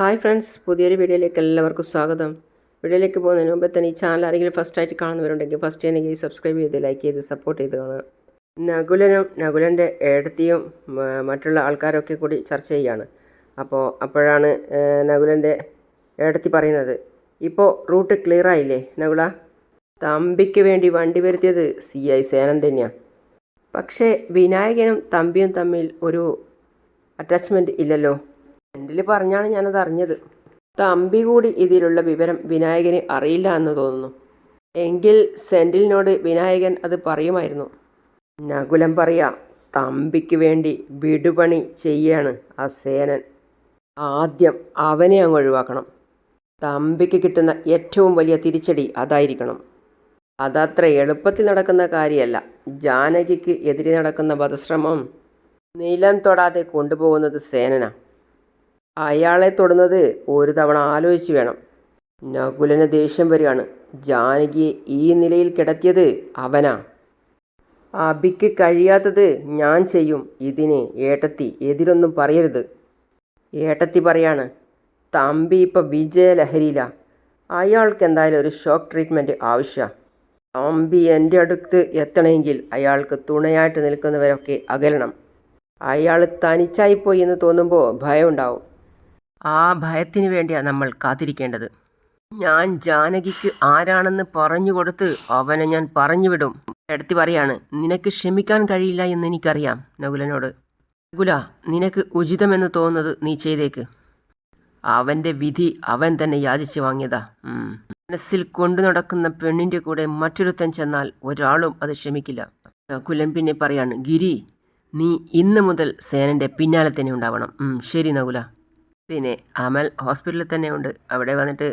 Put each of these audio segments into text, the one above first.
Hi friends പുതിയൊരു വീഡിയോയിലേക്ക് എല്ലാവർക്കും സ്വാഗതം. വീഡിയോയിലേക്ക് പോകുന്നതിന് മുമ്പ് തന്നെ ഈ ചാനൽ ആരെങ്കിലും ഫസ്റ്റ് ആയിട്ട് കാണുന്നവരുണ്ടെങ്കിൽ ഫസ്റ്റ് എനിക്ക് സബ്സ്ക്രൈബ് ചെയ്ത് ലൈക്ക് ചെയ്ത് സപ്പോർട്ട് ചെയ്ത് കാണുക. നകുലനും നകുലന്റെ ഏടത്തിയും മറ്റുള്ള ആൾക്കാരൊക്കെ കൂടി ചർച്ച ചെയ്യുകയാണ് അപ്പോൾ അപ്പോഴാണ് നകുലന്റെ ഏടത്തി പറയുന്നത്. ഇപ്പോൾ റൂട്ട് ക്ലിയർ ആയില്ലേ നകുല? തമ്പിക്ക് വേണ്ടി വണ്ടി വരുത്തിയത് സി ഐ സേനൻ തന്നെയാണ് പക്ഷേ വിനായകനും തമ്പിയും തമ്മിൽ ഒരു അറ്റാച്ച്മെന്റ് ഇല്ലല്ലോ. സെന്റിൽ പറഞ്ഞാണ് ഞാനത് അറിഞ്ഞത്. തമ്പി കൂടി ഇതിലുള്ള വിവരം വിനായകന് അറിയില്ല എന്ന് തോന്നുന്നു. എങ്കിൽ സെന്റിലിനോട് വിനായകൻ അത് പറയുമായിരുന്നു. നകുലം പറയാ തമ്പിക്ക് വേണ്ടി വിടുപണി ചെയ്യാണ് ആ സേനൻ. ആദ്യം അവനെ അങ്ങ് ഒഴിവാക്കണം. തമ്പിക്ക് കിട്ടുന്ന ഏറ്റവും വലിയ തിരിച്ചടി അതായിരിക്കണം. അതത്ര എളുപ്പത്തിൽ നടക്കുന്ന കാര്യമല്ല ജാനകിക്ക് എതിരെ നടക്കുന്ന വധശ്രമം നിലം തൊടാതെ കൊണ്ടുപോകുന്നത് സേനന. അയാളെ തൊടുന്നത് ഒരു തവണ ആലോചിച്ച് വേണം. നകുലന് ദേഷ്യം വരികയാണ്. ജാനകിയെ ഈ നിലയിൽ കിടത്തിയത് അവനാ. അബിക്ക് കഴിയാത്തത് ഞാൻ ചെയ്യും. ഇതിന് ഏട്ടത്തി എതിരൊന്നും പറയരുത്. ഏട്ടത്തി പറയാണ് തമ്പി ഇപ്പം വിജയലഹരിയില. അയാൾക്ക് എന്തായാലും ഒരു ഷോക്ക് ട്രീറ്റ്മെന്റ് ആവശ്യമാണ് തമ്പി എന്റെ അടുത്ത് എത്തണമെങ്കിൽ അയാൾക്ക് തുണയായിട്ട് നിൽക്കുന്നവരൊക്കെ അകലണം. അയാൾ തനിച്ചായിപ്പോയി എന്ന് തോന്നുമ്പോൾ ഭയമുണ്ടാവും. ആ ഭയത്തിനു വേണ്ടിയാണ് നമ്മൾ കാത്തിരിക്കേണ്ടത്. ഞാൻ ജാനകിക്ക് ആരാണെന്ന് പറഞ്ഞു കൊടുത്ത് അവനെ ഞാൻ പറഞ്ഞു വിടും. എടുത്തി പറയാണ് നിനക്ക് ക്ഷമിക്കാൻ കഴിയില്ല എന്ന് എനിക്കറിയാം നകുലനോട്. നകുല നിനക്ക് ഉചിതമെന്ന് തോന്നുന്നത് നീ ചെയ്തേക്ക്. അവന്റെ വിധി അവൻ തന്നെ യാചിച്ച് വാങ്ങിയതാ. മനസ്സിൽ കൊണ്ടു നടക്കുന്ന പെണ്ണിന്റെ കൂടെ മറ്റൊരുത്തൻ ചെന്നാൽ ഒരാളും അത് ക്ഷമിക്കില്ല. നകുലൻ പിന്നെ പറയാണ് ഗിരി നീ ഇന്ന് മുതൽ സേനന്റെ പിന്നാലെ തന്നെ ഉണ്ടാവണം. ശരി നകുല. പിന്നെ അമൽ ഹോസ്പിറ്റലിൽ തന്നെ ഉണ്ട്. അവിടെ വന്നിട്ട്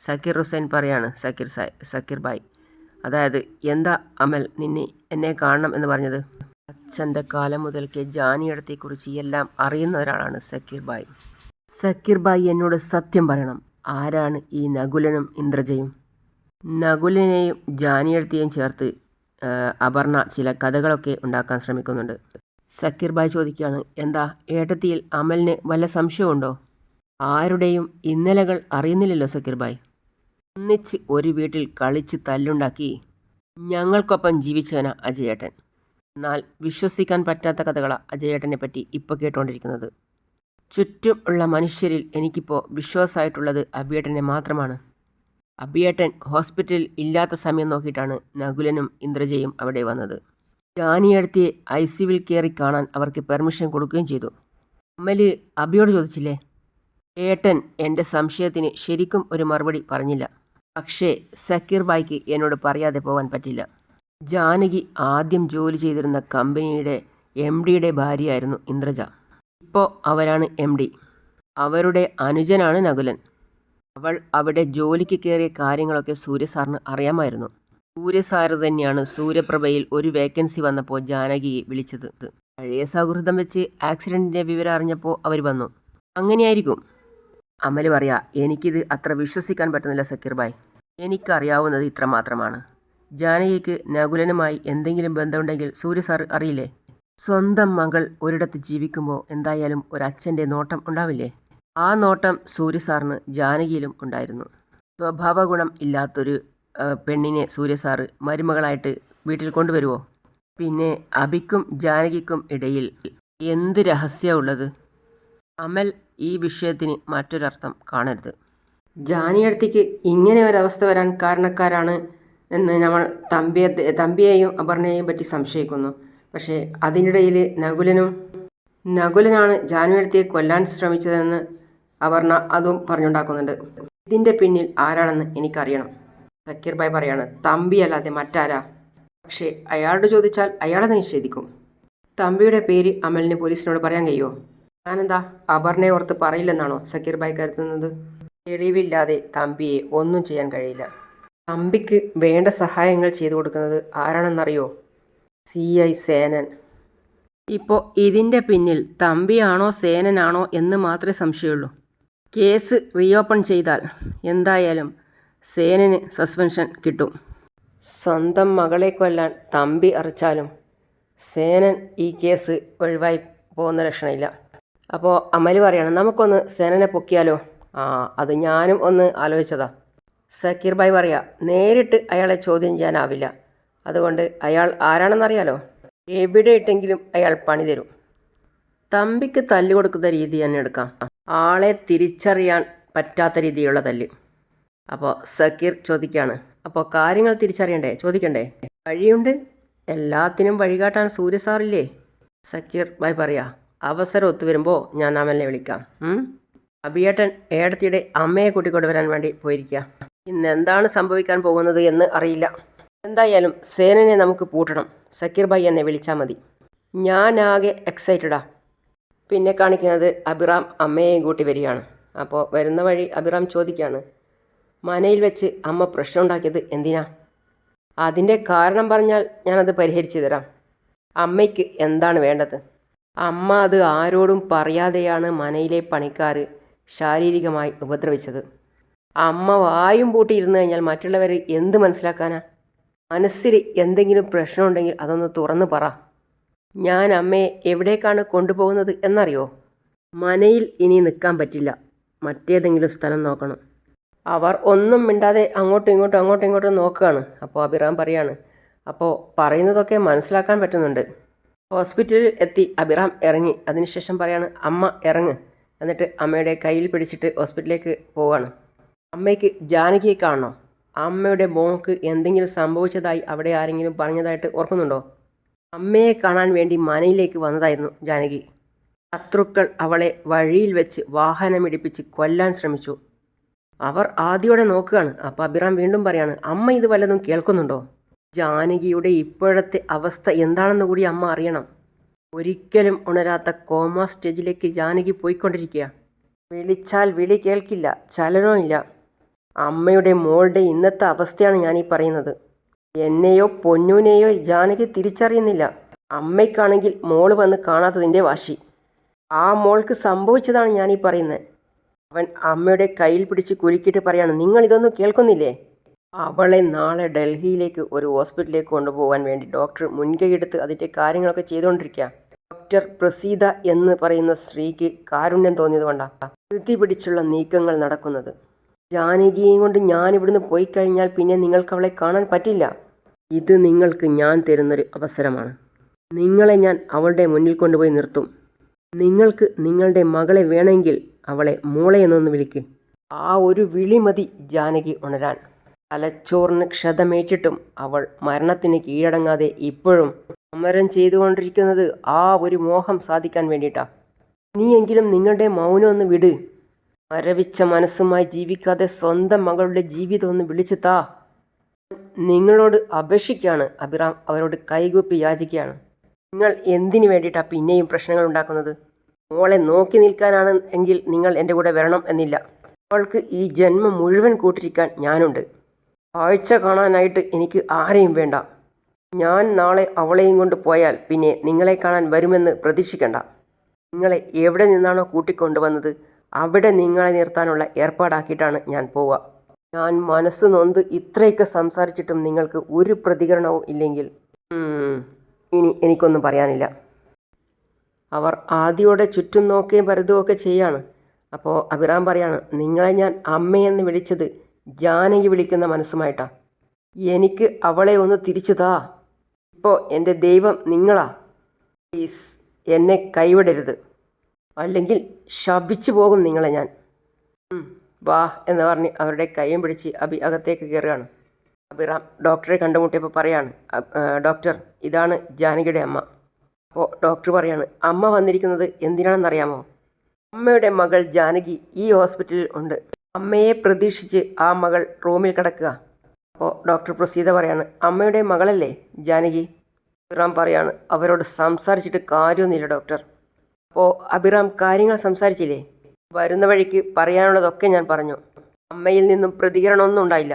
സക്കീർ ഹുസൈൻ പറയാണ് സക്കീർ സായ് സക്കീർ ബായ്. അതായത് എന്താ അമൽ നിന്നെ എന്നെ കാണണം എന്ന് പറഞ്ഞത്? അച്ഛന്റെ കാലം മുതൽക്കേ ജാനിയടത്തെക്കുറിച്ച് എല്ലാം അറിയുന്ന ഒരാളാണ് സക്കീർ ബായ്. സക്കീർ ബായ് എന്നോട് സത്യം പറയണം. ആരാണ് ഈ നകുലനും ഇന്ദ്രജയും? നകുലിനെയും ജാനിയടത്തെയും ചേർത്ത് അപർണ ചില കഥകളൊക്കെ ഉണ്ടാക്കാൻ ശ്രമിക്കുന്നുണ്ട്. സക്കീർ ബായ് ചോദിക്കുകയാണ് എന്താ ഏട്ടത്തിയിൽ അമലിന് വല്ല സംശയമുണ്ടോ? ആരുടെയും ഇന്നലകൾ അറിയുന്നില്ലല്ലോ സക്കീർ ബായ് ഒന്നിച്ച് ഒരു വീട്ടിൽ കളിച്ച് തല്ലുണ്ടാക്കി ഞങ്ങൾക്കൊപ്പം ജീവിച്ചവനാ അജയേട്ടൻ. എന്നാൽ വിശ്വസിക്കാൻ പറ്റാത്ത കഥകളാണ് അജയേട്ടനെ പറ്റി ഇപ്പോൾ കേട്ടുകൊണ്ടിരിക്കുന്നത് ചുറ്റും ഉള്ള മനുഷ്യരിൽ എനിക്കിപ്പോൾ വിശ്വാസമായിട്ടുള്ളത് അബിയേട്ടനെ മാത്രമാണ്. അബിയേട്ടൻ ഹോസ്പിറ്റലിൽ ഇല്ലാത്ത സമയം നോക്കിയിട്ടാണ് നകുലനും ഇന്ദ്രജയും അവിടെ വന്നത്. ജാനിയടുത്തെ ഐ സിയുവിൽ കയറി കാണാൻ അവർക്ക് പെർമിഷൻ കൊടുക്കുകയും ചെയ്തു. അമ്മൽ അബിയോട് ചോദിച്ചില്ലേ ഏട്ടൻ എന്റെ സംശയത്തിന് ശരിക്കും ഒരു മറുപടി പറഞ്ഞില്ല. പക്ഷേ സക്കീർ ബായ്ക്ക് എന്നോട് പറയാതെ പോകാൻ പറ്റില്ല. ജാനകി ആദ്യം ജോലി ചെയ്തിരുന്ന കമ്പനിയുടെ എം ഡിയുടെ ഭാര്യയായിരുന്നു ഇന്ദ്രജ. ഇപ്പോൾ അവരാണ് എം ഡി. അവരുടെ അനുജനാണ് നകുലൻ. അവൾ അവിടെ ജോലിക്ക് കയറിയ കാര്യങ്ങളൊക്കെ സൂര്യസാറിന് അറിയാമായിരുന്നു. സൂര്യസാറ് തന്നെയാണ് സൂര്യപ്രഭയിൽ ഒരു വേക്കൻസി വന്നപ്പോൾ ജാനകിയെ വിളിച്ചത്. പഴയ സൗഹൃദം വെച്ച് ആക്സിഡന്റിന്റെ വിവരം അറിഞ്ഞപ്പോൾ അവർ വന്നു. അങ്ങനെയായിരിക്കും. അമൽ പറയാ എനിക്കിത് അത്ര വിശ്വസിക്കാൻ പറ്റുന്നില്ല സക്കീർ ബായ് എനിക്കറിയാവുന്നത് ഇത്ര മാത്രമാണ്. ജാനകിക്ക് നകുലനുമായി എന്തെങ്കിലും ബന്ധമുണ്ടെങ്കിൽ സൂര്യ സാർ അറിയില്ലേ? സ്വന്തം മകൾ ഒരിടത്ത് ജീവിക്കുമ്പോൾ എന്തായാലും ഒരു ഒരച്ഛന്റെ നോട്ടം ഉണ്ടാവില്ലേ? ആ നോട്ടം സൂര്യ സാറിന് ജാനകിയിലും ഉണ്ടായിരുന്നു. സ്വഭാവ ഗുണം ഇല്ലാത്തൊരു പെണ്ണിനെ സൂര്യ സാറ് മരുമകളായിട്ട് വീട്ടിൽ കൊണ്ടുവരുമോ പിന്നെ അബിക്കും ജാനകിക്കും ഇടയിൽ എന്ത് രഹസ്യമുള്ളത് അമൽ ഈ വിഷയത്തിന് മറ്റൊരർത്ഥം കാണരുത്. ജാനിയടുത്തേക്ക് ഇങ്ങനെ ഒരവസ്ഥ വരാൻ കാരണക്കാരാണ് എന്ന് നമ്മൾ തമ്പിയെ തമ്പിയെയും അപർണയെയും പറ്റി സംശയിക്കുന്നു. പക്ഷേ അതിനിടയിൽ നകുലനും നകുലനാണ് ജാനുവടുത്തിയെ കൊല്ലാൻ ശ്രമിച്ചതെന്ന് അപർണ അതും പറഞ്ഞുണ്ടാക്കുന്നുണ്ട്. ഇതിന്റെ പിന്നിൽ ആരാണെന്ന് എനിക്കറിയണം. സക്കീർ ഭായ് പറയാണ് തമ്പിയല്ലാതെ മറ്റാരാ? പക്ഷേ അയാളോട് ചോദിച്ചാൽ അയാളെ നിഷേധിക്കും. തമ്പിയുടെ പേര് അമലിന് പോലീസിനോട് പറയാൻ കഴിയുമോ? ഞാനെന്താ അപർണയെ ഓർത്ത് പറയില്ലെന്നാണോ സക്കീർ ഭായ് കരുതുന്നത്? തെളിവില്ലാതെ തമ്പിയെ ഒന്നും ചെയ്യാൻ കഴിയില്ല. തമ്പിക്ക് വേണ്ട സഹായങ്ങൾ ചെയ്തു കൊടുക്കുന്നത് ആരാണെന്നറിയോ? C I Senan. ഇപ്പോൾ ഇതിന്റെ പിന്നിൽ തമ്പിയാണോ സേനനാണോ എന്ന് മാത്രമേ സംശയമുള്ളൂ. കേസ് റീഓപ്പൺ ചെയ്താൽ എന്തായാലും സേനന് സസ്പെൻഷൻ കിട്ടും. സ്വന്തം മകളെ കൊല്ലാൻ തമ്പി അറിച്ചാലും സേനൻ ഈ കേസ് ഒഴിവായി പോകുന്ന ലക്ഷണമില്ല. അപ്പോൾ അമൽ പറയണം നമുക്കൊന്ന് സേനനെ പൊക്കിയാലോ? ആ അത് ഞാനും ഒന്ന് ആലോചിച്ചതാ. സക്കീർ ഭായ് പറയാ നേരിട്ട് അയാളെ ചോദ്യം ചെയ്യാനാവില്ല. അതുകൊണ്ട് അയാൾ ആരാണെന്നറിയാലോ? എവിടെ ഇട്ടെങ്കിലും അയാൾ പണി തരും. തമ്പിക്ക് തല്ല് കൊടുക്കുന്ന രീതി തന്നെ എടുക്കാം. ആളെ തിരിച്ചറിയാൻ പറ്റാത്ത രീതിയിലുള്ള തല്ല്. അപ്പോൾ സക്കീർ ചോദിക്കുകയാണ് അപ്പോൾ കാര്യങ്ങൾ തിരിച്ചറിയണ്ടേ? ചോദിക്കണ്ടേ? വഴിയുണ്ട്. എല്ലാത്തിനും വഴികാട്ടാൻ സൂര്യസാറില്ലേ സക്കീർ ഭായ് പറയാ അവസരം ഒത്തു വരുമ്പോൾ ഞാൻ അമലിനെ വിളിക്കാം? അബിയേട്ടൻ ഏടത്തിയുടെ അമ്മയെ കൂട്ടിക്കൊണ്ടുവരാൻ വേണ്ടി പോയിരിക്കുക ഇന്ന് എന്താണ് സംഭവിക്കാൻ പോകുന്നത് എന്ന് അറിയില്ല. എന്തായാലും സേനനെ നമുക്ക് പൂട്ടണം. സക്കീർ ഭായി എന്നെ വിളിച്ചാൽ മതി. ഞാനാകെ എക്സൈറ്റഡാ പിന്നെ കാണിക്കുന്നത് അബിറാം അമ്മയെയും കൂട്ടി വരികയാണ്. അപ്പോൾ വരുന്ന വഴി അബിറാം ചോദിക്കുകയാണ് മനയിൽ വെച്ച് അമ്മ പ്രശ്നം ഉണ്ടാക്കിയത് എന്തിനാ? അതിന്റെ കാരണം പറഞ്ഞാൽ ഞാനത് പരിഹരിച്ചു തരാം. അമ്മയ്ക്ക് എന്താണ് വേണ്ടത്? അമ്മ അത് ആരോടും പറയാതെയാണ് മനയിലെ പണിക്കാർ ശാരീരികമായി ഉപദ്രവിച്ചത്. അമ്മ വായും പൂട്ടിയിരുന്നു കഴിഞ്ഞാൽ മറ്റുള്ളവർ എന്ത് മനസ്സിലാക്കാനാ? മനസ്സിൽ എന്തെങ്കിലും പ്രശ്നമുണ്ടെങ്കിൽ അതൊന്ന് തുറന്നു പറ. ഞാൻ അമ്മയെ എവിടേക്കാണ് കൊണ്ടുപോകുന്നത് എന്നറിയോ? മനയിൽ ഇനി നിൽക്കാൻ പറ്റില്ല. മറ്റേതെങ്കിലും സ്ഥലം നോക്കണം. അവർ ഒന്നും മിണ്ടാതെ അങ്ങോട്ടും ഇങ്ങോട്ടും അങ്ങോട്ടും ഇങ്ങോട്ടും നോക്കുകയാണ്. അപ്പോൾ അഭിറാം പറയാണ്. അപ്പോൾ പറയുന്നതൊക്കെ മനസ്സിലാക്കാൻ പറ്റുന്നുണ്ട്. ഹോസ്പിറ്റലിൽ എത്തി അഭിറാം ഇറങ്ങി. അതിനുശേഷം പറയാണ് അമ്മ ഇറങ്ങ്. എന്നിട്ട് അമ്മയുടെ കയ്യിൽ പിടിച്ചിട്ട് ഹോസ്പിറ്റലിലേക്ക് പോവാണ്. അമ്മയ്ക്ക് ജാനകിയെ കാണണോ? അമ്മയുടെ മോക്ക് എന്തെങ്കിലും സംഭവിച്ചതായി അവിടെ ആരെങ്കിലും പറഞ്ഞതായിട്ട് ഓർക്കുന്നുണ്ടോ? അമ്മയെ കാണാൻ വേണ്ടി മനയിലേക്ക് വന്നതായിരുന്നു ജാനകി. ശത്രുക്കൾ അവളെ വഴിയിൽ വെച്ച് വാഹനമിടിപ്പിച്ച് കൊല്ലാൻ ശ്രമിച്ചു. അവർ ആദ്യോടെ നോക്കുകയാണ്. അപ്പോൾ അഭിറാം വീണ്ടും പറയാണ് അമ്മ ഇത് വല്ലതും കേൾക്കുന്നുണ്ടോ? ജാനകിയുടെ ഇപ്പോഴത്തെ അവസ്ഥ എന്താണെന്ന് കൂടി അമ്മ അറിയണം. ഒരിക്കലും ഉണരാത്ത കോമ സ്റ്റേജിലേക്ക് ജാനകി പോയിക്കൊണ്ടിരിക്കുക. വിളിച്ചാൽ വിളി കേൾക്കില്ല ചലനവുമില്ല അമ്മയുടെ മോളുടെ ഇന്നത്തെ അവസ്ഥയാണ് ഞാനീ പറയുന്നത്. എന്നെയോ പൊന്നൂനെയോ ജാനകി തിരിച്ചറിയുന്നില്ല. അമ്മയ്ക്കാണെങ്കിൽ മോൾ വന്ന് കാണാത്തതിന്റെ വാശി. ആ മോൾക്ക് സംഭവിച്ചതാണ് ഞാനീ പറയുന്നത്. അവൻ അമ്മയുടെ കയ്യിൽ പിടിച്ച് കുലുക്കിയിട്ട് പറയാണ് നിങ്ങൾ ഇതൊന്നും കേൾക്കുന്നില്ലേ? അവളെ നാളെ ഡൽഹിയിലേക്ക് ഒരു ഹോസ്പിറ്റലിലേക്ക് കൊണ്ടുപോകാൻ വേണ്ടി ഡോക്ടർ മുൻകൈയെടുത്ത് അതിന്റെ കാര്യങ്ങളൊക്കെ ചെയ്തുകൊണ്ടിരിക്കുക ഡോക്ടർ പ്രസീത എന്ന് പറയുന്ന സ്ത്രീക്ക് കാരുണ്യം തോന്നിയത് കൊണ്ടാണ് പിടിച്ചുള്ള നീക്കങ്ങൾ നടക്കുന്നത്. ജാനകിയെയും കൊണ്ട് ഞാൻ ഇവിടുന്ന് പോയി കഴിഞ്ഞാൽ പിന്നെ നിങ്ങൾക്ക് അവളെ കാണാൻ പറ്റില്ല. ഇത് നിങ്ങൾക്ക് ഞാൻ തരുന്നൊരു അവസരമാണ്. നിങ്ങളെ ഞാൻ അവളുടെ മുന്നിൽ കൊണ്ടുപോയി നിർത്തും. നിങ്ങൾക്ക് നിങ്ങളുടെ മകളെ വേണമെങ്കിൽ അവളെ മോളെ എന്നൊന്ന് വിളിക്ക്. ആ ഒരു വിളി മതി ജാനകി ഉണരാൻ. തലച്ചോറിന് ക്ഷതമേറ്റിട്ടും അവൾ മരണത്തിന് കീഴടങ്ങാതെ ഇപ്പോഴും സമരം ചെയ്തുകൊണ്ടിരിക്കുന്നത് ആ ഒരു മോഹം സാധിക്കാൻ വേണ്ടിയിട്ടാ. ഇനിയെങ്കിലും നിങ്ങളുടെ മൗനം ഒന്ന് വിട്. മരവിച്ച മനസ്സുമായി ജീവിക്കാതെ സ്വന്തം മകളുടെ ജീവിതം ഒന്ന് വിളിച്ചു താ നിങ്ങളോട് അപേക്ഷിക്കുകയാണ് അഭിറാം. അവരോട് കൈകൂപ്പി യാചിക്കുകയാണ്. നിങ്ങൾ എന്തിനു വേണ്ടിയിട്ടാണ് പിന്നെയും പ്രശ്നങ്ങൾ ഉണ്ടാക്കുന്നത്? മോളെ നോക്കി നിൽക്കാനാണ് എങ്കിൽ നിങ്ങൾ എന്റെ കൂടെ വരണം എന്നില്ല. അവൾക്ക് ഈ ജന്മം മുഴുവൻ കൂട്ടിരിക്കാൻ ഞാനുണ്ട്. കാഴ്ച കാണാനായിട്ട് എനിക്ക് ആരെയും വേണ്ട. ഞാൻ നാളെ അവളെയും കൊണ്ട് പോയാൽ പിന്നെ നിങ്ങളെ കാണാൻ വരുമെന്ന് പ്രതീക്ഷിക്കണ്ട. നിങ്ങളെ എവിടെ നിന്നാണോ കൂട്ടിക്കൊണ്ടുവന്നത് അവിടെ നിങ്ങളെ നിർത്താനുള്ള ഏർപ്പാടാക്കിയിട്ടാണ് ഞാൻ പോവുക. ഞാൻ മനസ്സ് നൊന്ത് ഇത്രയൊക്കെ സംസാരിച്ചിട്ടും നിങ്ങൾക്ക് ഒരു പ്രതികരണവും ഇല്ലെങ്കിൽ ഇനി എനിക്കൊന്നും പറയാനില്ല. അവർ ആദ്യോടെ ചുറ്റും നോക്കുകയും പരതുകയൊക്കെ ചെയ്യാണ്. അപ്പോൾ അഭിറാം പറയാണ് നിങ്ങളെ ഞാൻ അമ്മയെന്ന് വിളിച്ചത് ജാനകി വിളിക്കുന്ന മനസ്സുമായിട്ടാ. എനിക്ക് അവളെ ഒന്ന് തിരിച്ചു താ. ഇപ്പോൾ എന്റെ ദൈവം നിങ്ങളാ. പ്ലീസ് എന്നെ കൈവിടരുത്. അല്ലെങ്കിൽ ശപിച്ചു പോകും നിങ്ങളെ ഞാൻ. വാ എന്ന് പറഞ്ഞ് അവരുടെ കൈയും പിടിച്ച് അഭി അകത്തേക്ക് കയറുകയാണ്. അഭിറാം ഡോക്ടറെ കണ്ടുമുട്ടിയപ്പോൾ പറയാണ് ഡോക്ടർ ഇതാണ് ജാനകിയുടെ അമ്മ. അപ്പോൾ ഡോക്ടർ പറയാണ് അമ്മ വന്നിരിക്കുന്നത് എന്തിനാണെന്നറിയാമോ? അമ്മയുടെ മകൾ ജാനകി ഈ ഹോസ്പിറ്റലിൽ ഉണ്ട്. അമ്മയെ പ്രതീക്ഷിച്ച് ആ മകൾ റൂമിൽ കിടക്കുക. അപ്പോൾ ഡോക്ടർ പ്രസീത പറയാണ് അമ്മയുടെ മകളല്ലേ ജാനകി? അഭിറാം പറയാണ് അവരോട് സംസാരിച്ചിട്ട് കാര്യമൊന്നുമില്ല ഡോക്ടർ. അപ്പോൾ അഭിറാം കാര്യങ്ങൾ സംസാരിച്ചില്ലേ? വരുന്ന വഴിക്ക് പറയാനുള്ളതൊക്കെ ഞാൻ പറഞ്ഞു. അമ്മയിൽ നിന്നും പ്രതികരണമൊന്നും ഉണ്ടായില്ല.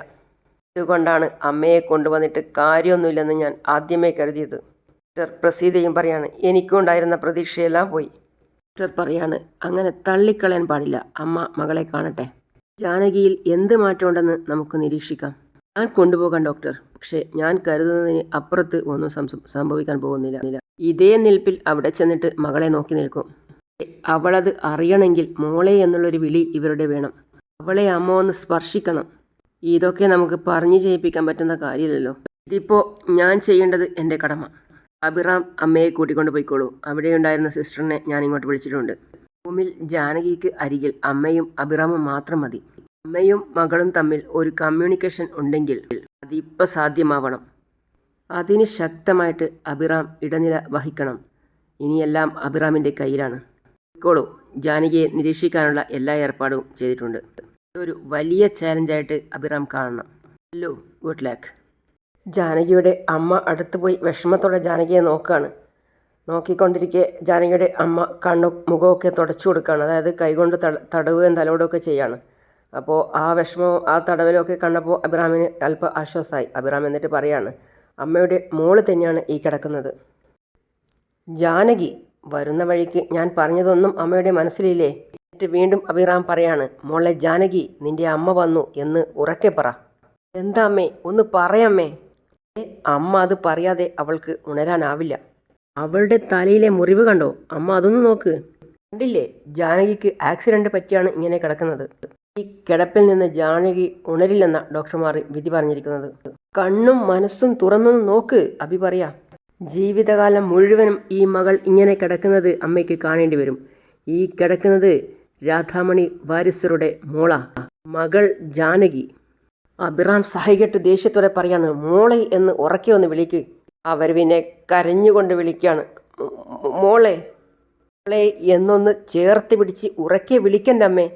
ഇതുകൊണ്ടാണ് അമ്മയെ കൊണ്ടുവന്നിട്ട് കാര്യമൊന്നുമില്ലെന്ന് ഞാൻ ആദ്യമേ കരുതിയത്. ഡോക്ടർ പ്രസീതയും പറയാണ് എനിക്കും ഉണ്ടായിരുന്ന പ്രതീക്ഷയെല്ലാം പോയി. ഡോക്ടർ പറയാണ് അങ്ങനെ തള്ളിക്കളയാൻ പാടില്ല. അമ്മ മകളെ കാണട്ടെ. ജാനകിയിൽ എന്ത് മാറ്റമുണ്ടെന്ന് നമുക്ക് നിരീക്ഷിക്കാം. ഞാൻ കൊണ്ടുപോകാം ഡോക്ടർ. പക്ഷേ ഞാൻ കരുതുന്നതിന് അപ്പുറത്ത് ഒന്നും സംഭവിക്കാൻ പോകുന്നില്ല. ഇതേ നിൽപ്പിൽ അവിടെ ചെന്നിട്ട് മകളെ നോക്കി നിൽക്കും. അവളത് അറിയണമെങ്കിൽ മോളെ എന്നുള്ളൊരു വിളി ഇവരുടെ വേണം. അവളെ അമ്മ ഒന്ന് സ്പർശിക്കണം. ഇതൊക്കെ നമുക്ക് പറഞ്ഞു ചെയ്യിപ്പിക്കാൻ പറ്റുന്ന കാര്യമില്ലല്ലോ. ഇതിപ്പോൾ ഞാൻ ചെയ്യേണ്ടത് എന്റെ കടമ. അഭിറാം അമ്മയെ കൂട്ടിക്കൊണ്ട് പോയിക്കോളൂ. അവിടെയുണ്ടായിരുന്ന സിസ്റ്ററിനെ ഞാൻ ഇങ്ങോട്ട് വിളിച്ചിട്ടുണ്ട്. റൂമിൽ ജാനകിക്ക് അരികിൽ അമ്മയും അഭിറാമും മാത്രം മതി. അമ്മയും മകളും തമ്മിൽ ഒരു കമ്മ്യൂണിക്കേഷൻ ഉണ്ടെങ്കിൽ അതിപ്പോൾ സാധ്യമാവണം. അതിന് ശക്തമായിട്ട് അഭിറാം ഇടനില വഹിക്കണം. ഇനിയെല്ലാം അഭിറാമിന്റെ കയ്യിലാണ്. ഇക്കോളൂ ജാനകിയെ നിരീക്ഷിക്കാനുള്ള എല്ലാ ഏർപ്പാടും ചെയ്തിട്ടുണ്ട്. ഇതൊരു വലിയ ചാലഞ്ചായിട്ട് അഭിറാം കാണണം. ഹലോ ഗുഡ് ലാക്ക് ജാനകിയുടെ അമ്മ അടുത്തുപോയി വിഷമത്തോടെ ജാനകിയെ നോക്കുകയാണ് നോക്കിക്കൊണ്ടിരിക്കെ ജാനകിയുടെ അമ്മ കണ്ണും മുഖമൊക്കെ തുടച്ചു കൊടുക്കുകയാണ്. അതായത് കൈകൊണ്ട് തടവുകയും തലോടുകയൊക്കെ ചെയ്യാണ്. അപ്പോൾ ആ വിഷമവും ആ തടവിലൊക്കെ കണ്ടപ്പോൾ അഭിറാമിന് അല്പം ആശ്വാസമായി. അബ്രാം എന്നിട്ട് പറയാണ് അമ്മയുടെ മോൾ തന്നെയാണ് ഈ കിടക്കുന്നത്. ജാനകി വരുന്ന വഴിക്ക് ഞാൻ പറഞ്ഞതൊന്നും അമ്മയുടെ മനസ്സിലില്ലേ? എന്നിട്ട് വീണ്ടും അഭിറാം പറയാണ് മോളെ ജാനകി നിന്റെ അമ്മ വന്നു എന്ന് ഉറക്കെ പറ. എന്താ അമ്മേ? ഒന്ന് പറയമ്മേ അമ്മ അത് പറയാതെ അവൾക്ക് ഉണരാനാവില്ല. അവളുടെ തലയിലെ മുറിവ് കണ്ടോ? അമ്മ അതൊന്ന് നോക്ക്. കണ്ടില്ലേ? ജാനകിക്ക് ആക്സിഡന്റ് പറ്റിയാണ് ഇങ്ങനെ കിടക്കുന്നത്. ഈ കിടപ്പിൽ നിന്ന് ജാനകി ഉണരില്ലെന്ന ഡോക്ടർമാർ വിധി പറഞ്ഞിരിക്കുന്നത്. കണ്ണും മനസ്സും തുറന്നൊന്ന് നോക്ക് അഭി പറയാ. ജീവിതകാലം മുഴുവനും ഈ മകൾ ഇങ്ങനെ കിടക്കുന്നത് അമ്മയ്ക്ക് കാണേണ്ടി വരും. ഈ കിടക്കുന്നത് രാധാമണി വാരിസറുടെ മോള. മകൾ ജാനകി. അഭിറാം സഹികെട്ട് ദേഷ്യത്തോടെ പറയാണ് മോളെ എന്ന് ഉറക്കെ ഒന്ന് വിളിക്ക്. അവർ പിന്നെ കരഞ്ഞുകൊണ്ട് വിളിക്കുകയാണ് "മോ- മോ- മോളെ മോളെ എന്നൊന്ന് ചേർത്ത് പിടിച്ച് ഉറക്കെ വിളിക്കന്റെ അമ്മേ.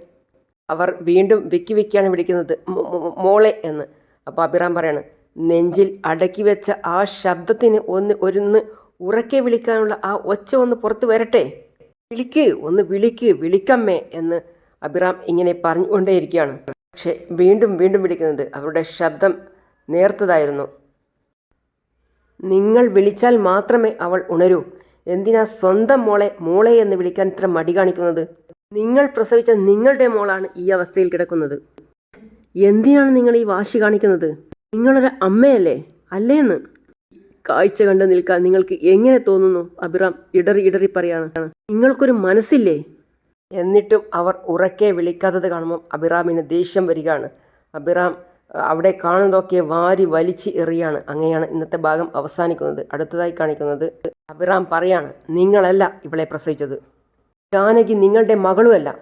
അവർ വീണ്ടും വിക്കി വിക്കിയാണ് വിളിക്കുന്നത്. "മോ- മോ- മോളെ എന്ന്. അപ്പോൾ അഭിറാം പറയാണ് നെഞ്ചിൽ അടക്കി വെച്ച ആ ശബ്ദത്തിന് ഒന്ന് ഒരുന്ന് ഉറക്കെ വിളിക്കാനുള്ള ആ ഒച്ച ഒന്ന് പുറത്ത് വരട്ടെ. വിളിക്ക് ഒന്ന് വിളിക്ക് വിളിക്കമ്മേ എന്ന് അഭിറാം ഇങ്ങനെ പറഞ്ഞുകൊണ്ടേയിരിക്കുകയാണ്. പക്ഷെ വീണ്ടും വീണ്ടും വിളിക്കുന്നത് അവരുടെ ശബ്ദം നേർത്തതായിരുന്നു. നിങ്ങൾ വിളിച്ചാൽ മാത്രമേ അവൾ ഉണരൂ. എന്തിനാ സ്വന്തം മോളെ മോളെ എന്ന് വിളിക്കാൻ ഇത്ര മടി കാണിക്കുന്നത്? നിങ്ങൾ പ്രസവിച്ച നിങ്ങളുടെ മോളാണ് ഈ അവസ്ഥയിൽ കിടക്കുന്നത്. എന്തിനാണ് നിങ്ങൾ ഈ വാശി കാണിക്കുന്നത്? നിങ്ങളൊരു അമ്മയല്ലേ? അല്ലേന്ന്? കാഴ്ച കണ്ട് നിൽക്കാൻ നിങ്ങൾക്ക് എങ്ങനെ തോന്നുന്നു? അഭിറാം ഇടറി ഇടറി പറയാണ്. നിങ്ങൾക്കൊരു മനസ്സില്ലേ? എന്നിട്ടും അവർ ഉറക്കെ വിളിക്കാത്തത് കാണുമ്പോൾ അഭിറാമിന് ദേഷ്യം വരികയാണ്. അഹ്, അവിടെ കാണുന്നതൊക്കെ വാരി വലിച്ച് എറിയാണ്. അങ്ങനെയാണ് ഇന്നത്തെ ഭാഗം അവസാനിക്കുന്നത്. അടുത്തതായി കാണിക്കുന്നത് അഭിറാം പറയാണ് നിങ്ങളല്ല ഇവളെ പ്രസവിച്ചത്. ജാനകി നിങ്ങളുടെ മകളുമല്ല.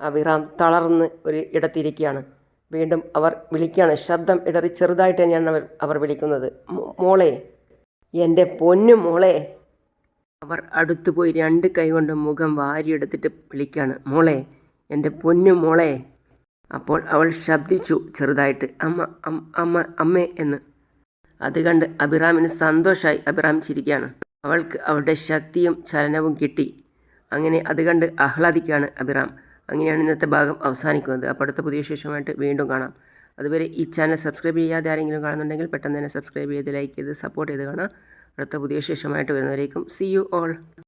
അഭിറാം തളർന്ന് ഒരു ഇടത്തിരിക്കുകയാണ്. വീണ്ടും അവർ വിളിക്കുകയാണ് ശബ്ദം ഇടറി ചെറുതായിട്ട് തന്നെയാണ് അവർ അവർ വിളിക്കുന്നത്. "മോ- മോളെ എന്റെ പൊന്നു മോളെ. അവർ അടുത്തുപോയി രണ്ട് കൈ കൊണ്ട് മുഖം വാരിയെടുത്തിട്ട് വിളിക്കുകയാണ് മോളെ എന്റെ പൊന്നു മോളെ. അപ്പോൾ അവൾ ശബ്ദിച്ചു ചെറുതായിട്ട് അമ്മ അമ്മ അമ്മേ എന്ന്. അത് കണ്ട് അഭിറാമിന് സന്തോഷമായി അഭിറാം ചിരിക്കുകയാണ്. അവൾക്ക് അവളുടെ ശക്തിയും ചലനവും കിട്ടി. അങ്ങനെ അത് കണ്ട് ആഹ്ലാദിക്കുകയാണ് അഭിറാം. അങ്ങനെയാണ് ഇന്നത്തെ ഭാഗം അവസാനിക്കുന്നത്. അപ്പോൾ അടുത്ത പുതിയ ശേഷമായിട്ട് വീണ്ടും കാണാം. അതുവരെ ഈ ചാനൽ സബ്സ്ക്രൈബ് ചെയ്യാതെ ആരെങ്കിലും കാണുന്നുണ്ടെങ്കിൽ പെട്ടെന്ന് തന്നെ സബ്സ്ക്രൈബ് ചെയ്ത് ലൈക്ക് ചെയ്ത് സപ്പോർട്ട് ചെയ്ത് കാണാം. അടുത്ത പുതിയ ശേഷമായിട്ട് വരുന്നവരേക്കും സി യു ഓൾ.